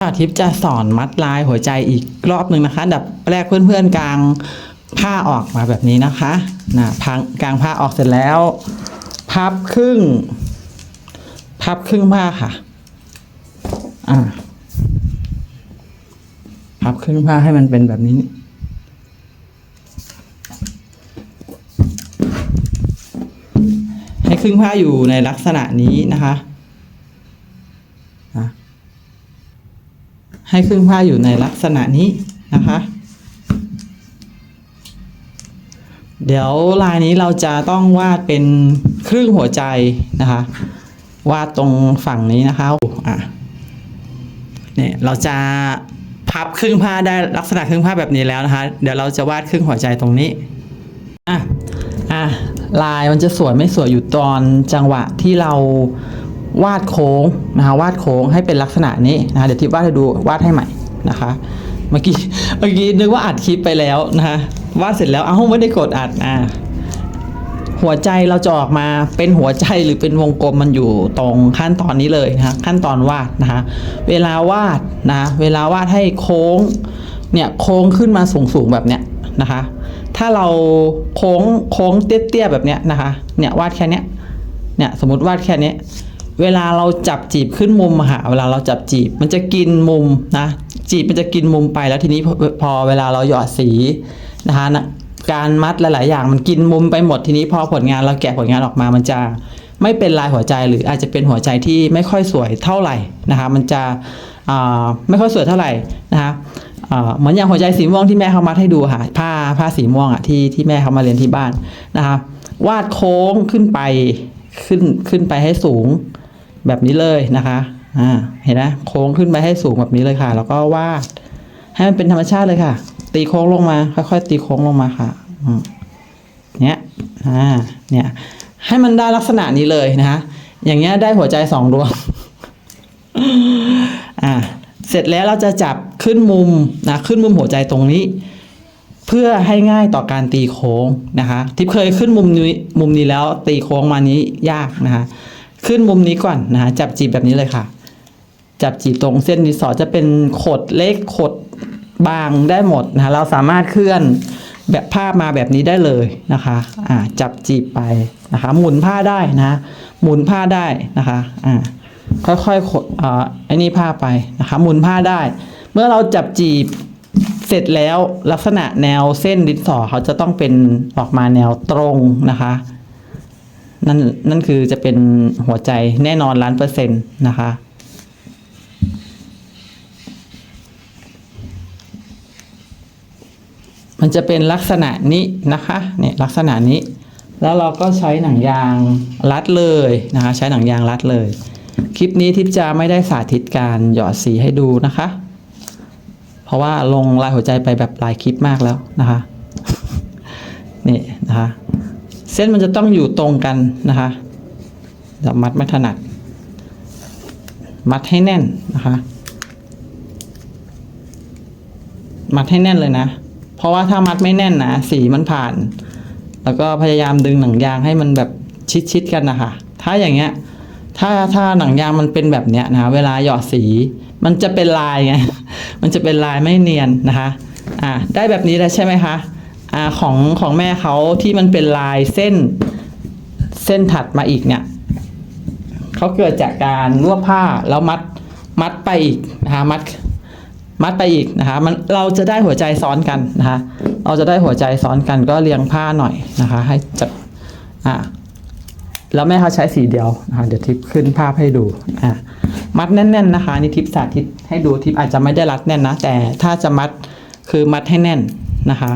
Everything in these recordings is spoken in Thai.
ทิปจะสอนมัดลายหัวใจอีกรอบหนึ่งนะคะดับแรกเพื่อนๆกลางผ้าออกมาแบบนี้นะคะนะพังกลางผ้าออกเสร็จแล้ว พับครึ่ง พับครึ่งผ้าค่ะอ่าพับครึ่งผ้าให้มันเป็นแบบนี้ ให้ครึ่งผ้าอยู่ในลักษณะนี้นะคะ ให้ครึ่งผ้าอยู่ในลักษณะนี้นะคะ เดี๋ยวลายนี้เราจะต้องวาดเป็นครึ่งหัวใจนะคะ วาดตรงฝั่งนี้นะคะอะเนี่ยเราจะพับครึ่งผ้าได้ลักษณะครึ่งผ้าแบบนี้แล้วนะคะ เดี๋ยวเราจะวาดครึ่งหัวใจตรงนี้อะอะลายมันจะสวยไม่สวยอยู่ตอนจังหวะที่เรา วาดโค้งนะคะวาดโค้งให้เป็นลักษณะนี้นะคะเดี๋ยวทิพย์วาดให้ดูวาดให้ใหม่นะคะเมื่อกี้เมื่อกี้นึกว่าอัดคลิปไปแล้วนะคะวาดเสร็จแล้วเอ้าไม่ได้กดอัดอะหัวใจเราจะออกมาเป็นหัวใจหรือเป็นวงกลมมันอยู่ตรงขั้นตอนนี้เลยนะคะขั้นตอนวาดนะคะเวลาวาดนะเวลาวาดให้โค้งเนี่ยโค้งขึ้นมาสูงสูงแบบเนี้ยนะคะถ้าเราโค้งโค้งเตี้ยๆแบบเนี้ยนะคะเนี่ยวาดแค่เนี้ยเนี่ยสมมติวาดแค่เนี้ย เวลาเราจับจีบขึ้นมุมอะค่ะเวลาเราจับจีบมันจะกินมุมนะจีบมันจะกินมุมไปแล้วทีนี้พอเวลาเราหยอดสีนะคะการมัดหลาย ๆ อย่างมันกินมุมไปหมดทีนี้พอผลงานเราแกะผลงานออกมามันจะไม่เป็นลายหัวใจหรืออาจจะเป็นหัวใจที่ไม่ค่อยสวยเท่าไหร่นะคะมันจะไม่ค่อยสวยเท่าไหร่นะคะเหมือนอย่างหัวใจสีม่วงที่แม่เขามัดให้ดูค่ะผ้าผ้าสีม่วงอะที่ที่แม่เขามาเรียนที่บ้านนะคะวาดโค้งขึ้นไปขึ้นขึ้นไปให้สูง แบบนี้เลยนะคะอ่าเห็นไหมโค้งขึ้นไปให้สูงแบบนี้เลยค่ะ แล้วก็วาด ให้มันเป็นธรรมชาติเลยค่ะ ตีโค้งลงมา ค่อยๆตีโค้งลงมาค่ะเนี้ยอ่าเนี่ย ให้มันได้ลักษณะนี้เลยนะคะอย่างเงี้ยได้หัวใจสองดวงอ่าเสร็จแล้วเราจะจับขึ้นมุมนะขึ้นมุมหัวใจตรงนี้ เพื่อให้ง่ายต่อการตีโค้งนะคะทิพย์เคยขึ้นมุมนี้มุมนี้แล้วตีโค้งมานี้ยากนะคะ ขึ้นมุมนี้ก่อนนะคะจับจีบแบบนี้เลยค่ะ จับจีบตรงเส้นดินสอจะเป็นขดเล็กขดบางได้หมดนะะเราสามารถเคลื่อนแบบผ้ามาแบบนี้ได้เลยนะคะอ่าจับจีบไปนะคะ หมุนผ้าได้นะหมุนผ้าได้นะคะอ่าค่อยๆขดอ่าไอ้นี่ผ้าไปนะคะ หมุนผ้าได้ เมื่อเราจับจีบเสร็จแล้วลักษณะแนวเส้นดินสอเขาจะต้องเป็นออกมาแนวตรงนะคะ นั่นนั่นคือจะเป็นหัวใจแน่นอนล้านเปอร์เซ็นต์นะคะ มันจะเป็นลักษณะนี้นะคะเนี่ยลักษณะนี้ แล้วเราก็ใช้หนังยางรัดเลยนะคะใช้หนังยางรัดเลย คลิปนี้ทิพจะไม่ได้สาธิตการหยอดสีให้ดูนะคะ เพราะว่าลงลายหัวใจไปแบบหลายคลิปมากแล้วนะคะนี่นะคะ เส้นมันจะต้องอยู่ตรงกันนะคะเดี๋ยวมัดไม่ถนัด มัดให้แน่นนะคะ มัดให้แน่นเลยนะ เพราะว่าถ้ามัดไม่แน่นนะสีมันผ่าน แล้วก็พยายามดึงหนังยางให้มันแบบชิดๆกันนะคะ ถ้าอย่างเงี้ย ถ้าถ้าหนังยางมันเป็นแบบเนี้ยนะ เวลาหยอดสี มันจะเป็นลายไง มันจะเป็นลายไม่เนียนนะคะ อ่าได้แบบนี้แล้วใช่ไหมคะ อของของแม่เขาที่มันเป็นลายเส้นเส้นถัดมาอีกเนี่ยเขาเกิดจากการรวบผ้าแล้วมัดมัดไปอีกนะคะมัดมัดไปอีกนะคะมันเราจะได้หัวใจซ้อนกันนะคะเราจะได้หัวใจซ้อนกันก็เรียงผ้าหน่อยนะคะ ให้จับอ่าแล้วแม่เขาใช้สีเดียวนะคะเดี๋ยวทิปขึ้นภาพให้ดูอ่ามัดแน่น ๆ นะคะนี่ทิปสาธิตให้ดูทิปอาจจะไม่ได้รัดแน่นนะแต่ถ้าจะมัดคือมัดให้แน่นนะคะ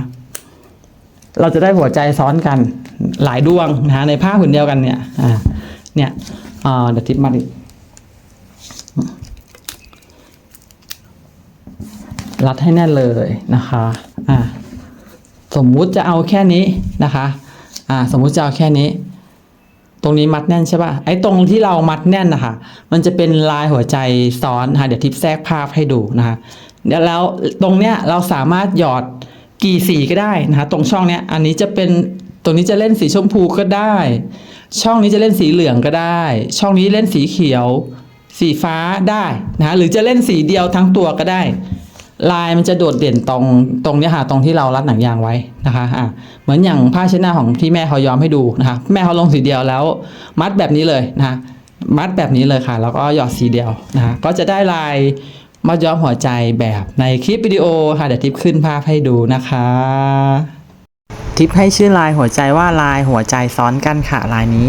เราจะได้หัวใจซ้อนกันหลายดวงนะคะในผ้าผืนเดียวกันเนี่ยเนี่ยเดี๋ยวทิปมัดอีกรัดให้แน่นเลยนะคะอ่าสมมุติจะเอาแค่นี้นะคะอ่าสมมุติจะเอาแค่นี้ ตรงนี้มัดแน่นใช่ป่ะไอ้ตรงที่เรามัดแน่นนะคะมันจะเป็นลายหัวใจซ้อนนะคะเดี๋ยวทิปแทรกภาพให้ดูนะคะเดี๋ยวแล้วตรงเนี้ยเราสามารถหยอด กี่สีก็ได้นะคะตรงช่องเนี้ยอันนี้จะเป็นตรงนี้จะเล่นสีชมพูก็ได้ ช่องนี้จะเล่นสีเหลืองก็ได้ ช่องนี้เล่นสีเขียว สีฟ้าได้นะหรือจะเล่นสีเดียวทั้งตัวก็ได้ ลายมันจะโดดเด่นตรงตรงเนี้ยค่ะตรงที่เรารัดหนังยางไว้นะคะอะเหมือนอย่างผ้าเช็ดหน้าของที่แม่เขายอมให้ดูนะคะแม่เขาลงสีเดียวแล้ว มัดแบบนี้เลยนะคะมัดแบบนี้เลยค่ะ แล้วก็หยอดสีเดียวนะคะก็จะได้ลาย มาย้อมหัวใจแบบในคลิปวิดีโอค่ะเดี๋ยวทิปขึ้นภาพให้ดูนะคะ ทิปให้ชื่อลายหัวใจว่าลายหัวใจซ้อนกันค่ะลายนี้